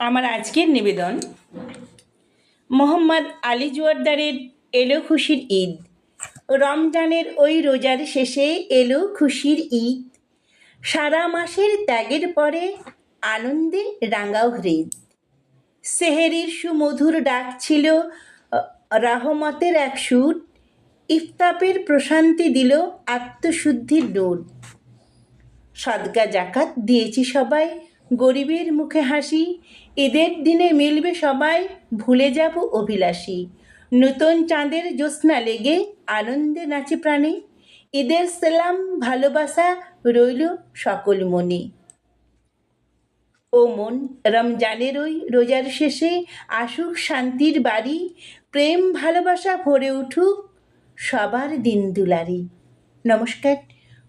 আমার আজকের নিবেদন, মোহাম্মদ আলী জোয়ারদারের এলো খুশির ঈদ। রমজানের ওই রোজার শেষে এলো খুশির ঈদ। সারা মাসের ত্যাগের পরে আনন্দে রাঙাও হৃদ। সেহেরির সুমধুর ডাক ছিল, রাহমতের এক সুর। ইফতাপের প্রশান্তি দিল আত্মশুদ্ধির নূর সদকা জাকাত দিয়েছি সবাই গরিবের মুখে হাসি, ঈদের দিনে মিলবে সবাই, ভুলে যাব অভিলাষী। নূতন চাঁদের জ্যোৎস্না লেগে আনন্দে নাচে প্রাণে, ঈদের সালাম, ভালোবাসা রইল সকল মনে। ও মন, রমজানের ওই রোজার শেষে আসুক শান্তির বাড়ি, প্রেম ভালোবাসা ভরে উঠুক সবার দিন দুলারি। নমস্কার।